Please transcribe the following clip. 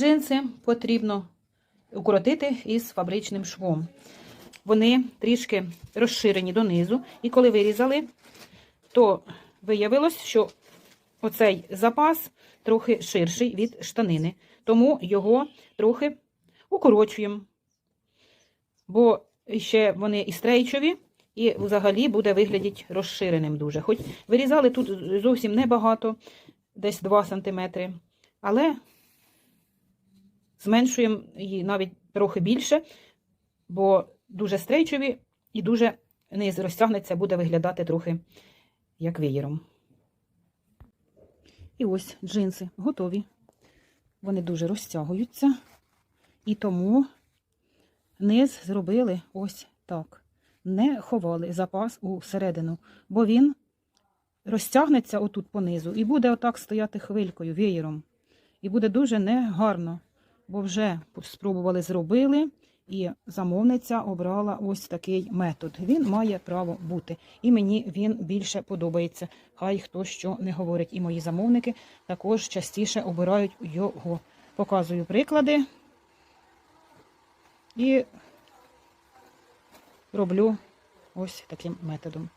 Джинси потрібно укоротити із фабричним швом. Вони трішки розширені донизу, і коли вирізали, то виявилось, що оцей запас трохи ширший від штанини, тому його трохи укорочуємо. Бо ще вони і стрейчові, і взагалі буде виглядати розширеним дуже. Хоч вирізали тут зовсім небагато, десь 2 см, але зменшуємо її навіть трохи більше, бо дуже стрейчові і дуже низ розтягнеться, буде виглядати трохи як веєром. І ось джинси готові. Вони дуже розтягуються. І тому низ зробили ось так. Не ховали запас у середину, бо він розтягнеться отут понизу і буде отак стояти хвилькою, веєром. І буде дуже негарно, бо вже спробували зробили, і замовниця обрала ось такий метод. Він має право бути. І мені він більше подобається. Хай хто що не говорить. І мої замовники також частіше обирають його. Показую приклади і роблю ось таким методом.